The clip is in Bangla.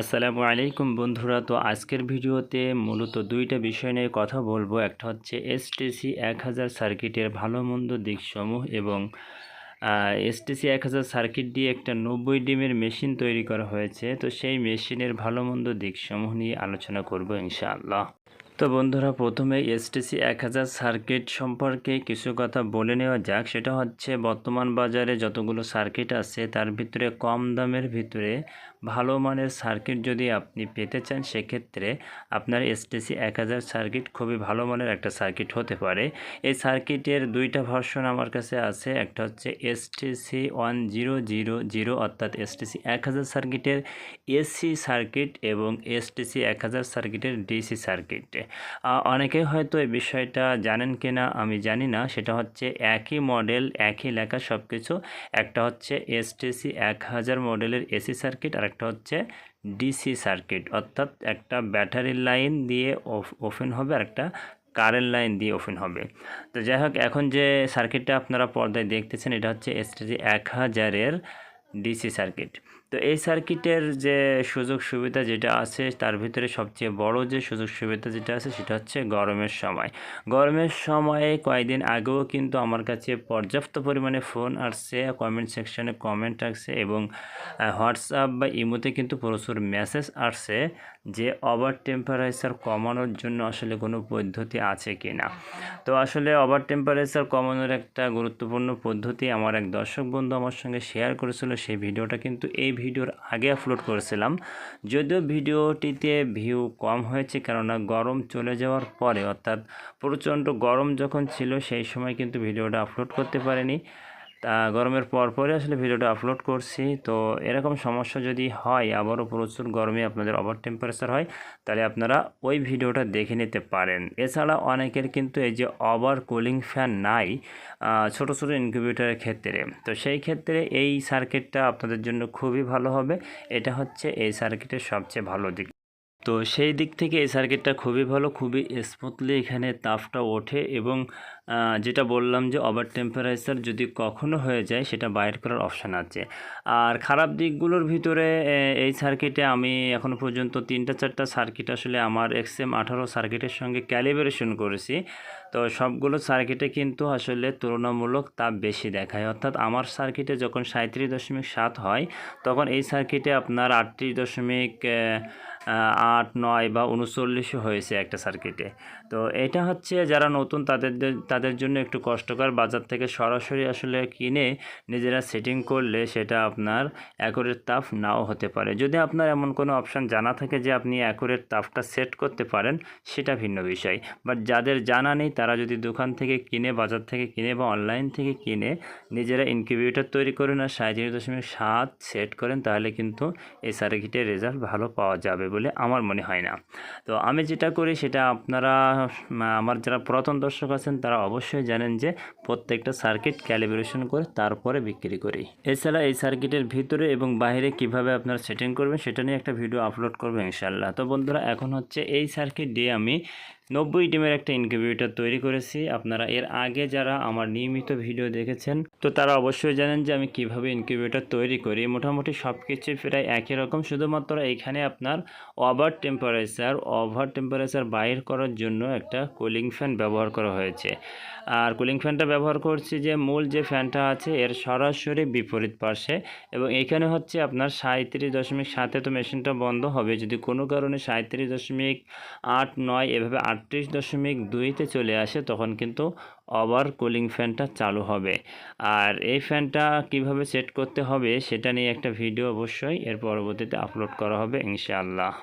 আসসালামু আলাইকুম বন্ধুরা। তো আজকের ভিডিওতে মূলত দুইটা বিষয় নিয়ে কথা বলব। একটা হচ্ছে এসটিসি এক হাজার সার্কিটের ভালো মন্দ দিকসমূহ এবং এসটিসি এক হাজার সার্কিট দিয়ে একটা নব্বই ডিমের মেশিন তৈরি করা হয়েছে। তো সেই মেশিনের ভালো মন্দ দিকসমূহ নিয়ে আলোচনা করব ইনশাআল্লাহ। তো বন্ধুরা, প্রথমে এসটিসি এক হাজার সার্কিট সম্পর্কে কিছু কথা বলে নেওয়া যাক। সেটা হচ্ছে বর্তমান বাজারে যতগুলো সার্কিট আছে, তার ভিতরে কম দামের ভিতরে ভালো মানের সার্কিট যদি আপনি পেতে চান, সেক্ষেত্রে আপনার এসটিসি এক হাজার সার্কিট খুবই ভালো মানের একটা সার্কিট হতে পারে। এই সার্কিটের দুইটা ভার্সন আমার কাছে আছে। একটা হচ্ছে STC one zero zero zero অর্থাৎ এসটিসি এক হাজার সার্কিটের এসি সার্কিট এবং এসটিসি এক হাজার সার্কিটের ডিসি সার্কিট অনেকেই হয়তো এই বিষয়টা জানেন কি না আমি জানি না। সেটা হচ্ছে একই মডেল একই লেখা সব কিছু একটা হচ্ছে এসটিসি এক হাজার মডেলের এসি সার্কিট আর একটা হচ্ছে ডিসি সার্কিট অর্থাৎ একটা ব্যাটারির লাইন দিয়ে ওপেন হবে আর একটা কারেন্ট লাইন দিয়ে ওপেন হবে। তো যাই হোক, এখন যে সার্কিটটা আপনারা পর্দায় দেখতেছেন, এটা হচ্ছে এসটিজি এক হাজারের ডিসি সার্কিট তো এই সার্কিটের যে সুযোগ সুবিধা যেটা আছে, তার ভিতরে সবচেয়ে বড় যে সুযোগ সুবিধা যেটা আছে, সেটা হচ্ছে গরমের সময়। গরমের সময়ে কয়েকদিন আগেও কিন্তু আমার কাছে পর্যাপ্ত পরিমাণে ফোন আসছে কমেন্ট সেকশনে কমেন্ট আসছে এবং হোয়াটসঅ্যাপ বা ইমোতে কিন্তু প্রচুর মেসেজ আসছে যে ওভার টেম্পারেচার কমানোর জন্য আসলে কোনো পদ্ধতি আছে কি না তো আসলে ওভার টেম্পারেচার কমানোর একটা গুরুত্বপূর্ণ পদ্ধতি আমার এক দর্শক বন্ধু আমার সঙ্গে শেয়ার করেছিল সেই ভিডিওটা কিন্তু এই ভিডিওর আগে আপলোড করেছিলাম। যদিও ভিডিওটিতে ভিউ কম হয়েছে, কেননা গরম চলে যাওয়ার পরে, অর্থাৎ প্রচণ্ড গরম যখন ছিল, সেই সময় কিন্তু ভিডিওটা আপলোড করতে পারিনি। তা গরমের পর পরে আসলে ভিডিওটা আপলোড করছি। তো এরকম সমস্যা যদি হয়, আবারও প্রচুর গরমে আপনাদের ওভার টেম্পারেচার হয়, তাহলে আপনারা ওই ভিডিওটা দেখে নিতে পারেন। এছাড়া অনেকের কিন্তু এই যে ওভার কুলিং ফ্যান নাই ছোট ছোট ইনকিউবেটারের ক্ষেত্রে। তো সেই ক্ষেত্রে এই সার্কিটটা আপনাদের জন্য খুবই ভালো হবে। এটা হচ্ছে এই সার্কিটের সবচেয়ে ভালো দিক। তো সেই দিক থেকে এই সার্কিটটা খুবই ভালো, খুবই স্মুথলি এখানে তাপটা ওঠে এবং যেটা বললাম যে ওভার টেম্পারেচার যদি কখনো হয়ে যায় সেটা বাইর করার অপশান আছে। আর খারাপ দিকগুলোর ভিতরে এই সার্কিটে আমি এখনও পর্যন্ত তিনটা চারটা সার্কিট আসলে আমার এক্সএম আঠারো সার্কিটের সঙ্গে ক্যালিব্রেশন করেছি। তো সবগুলো সার্কিটে কিন্তু আসলে তুলনামূলক তাপ বেশি দেখায়। অর্থাৎ আমার সার্কিটে যখন সাঁত্রিশ দশমিক সাত হয়, তখন এই সার্কিটে আপনার আটত্রিশ দশমিক আট, নয় বা উনচল্লিশও হয়েছে একটা সার্কিটে তো এটা হচ্ছে যারা নতুন তাদের তাদের জন্য একটু কষ্টকর। বাজার থেকে সরাসরি আসলে কিনে নিজেরা সেটিং করলে সেটা আপনার অ্যাকোরেট তাপ নাও হতে পারে। যদি আপনার এমন কোনো অপশান জানা থাকে যে আপনি অ্যাকোরেট তাপটা সেট করতে পারেন, সেটা ভিন্ন বিষয়। বাট যাদের জানা নেই, তারা যদি দোকান থেকে কিনে, বাজার থেকে কিনে বা অনলাইন থেকে কিনে নিজেরা ইনকিউবেটর তৈরি করেন আর সাঁত্রিশ দশমিক সাত সেট করেন, তাহলে কিন্তু এই সার্কিটের রেজাল্ট ভালো পাওয়া যাবে। বলে আমার মনে হয় না। তো আমি যেটা করি সেটা আপনারা, আমার যারা পুরাতন দর্শক আছেন তারা অবশ্যই জানেন যে প্রত্যেকটা সার্কিট ক্যালিব্রেশন করে তারপরে বিক্রি করি। এছাড়া এই সার্কিটের ভিতরে এবং বাইরে কীভাবে আপনারা সেটিং করবেন সেটা নিয়ে একটা ভিডিও আপলোড করব ইনশাল্লাহ তো বন্ধুরা, এখন হচ্ছে এই সার্কিট দিয়ে আমি নব্বই ডিমের একটা ইনকিউবেটর তৈরি করেছি। আপনারা এর আগে যারা আমার নিয়মিত ভিডিও দেখেছেন, তো তারা অবশ্যই জানেন যে আমি কীভাবে ইনকিউবেটর তৈরি করি। মোটামুটি সব কিছু প্রায় একই রকম, শুধুমাত্র এখানে আপনার ওভার টেম্পারেচার ওভার টেম্পারেচার বাইর করার জন্য একটা কুলিং ফ্যান ব্যবহার করা হয়েছে। আর কুলিং ফ্যানটা ব্যবহার করছি যে মূল যে ফ্যানটা আছে, এর সরাসরি বিপরীত পাশে এবং এখানে হচ্ছে আপনার সাঁত্রিশ দশমিক সাতে তো মেশিনটা বন্ধ হবে। যদি কোনো কারণে সাঁত্রিশ দশমিক আট নয় এভাবে আটত্রিশ দশমিক দুইতে চলে আসে, তখন কিন্তু ওভার কুলিং ফ্যানটা চালু হবে। আর এই ফ্যানটা কীভাবে সেট করতে হবে, সেটা নিয়ে একটা ভিডিও অবশ্যই এর পরবর্তীতে আপলোড করা হবে, ইনশাআল্লাহ।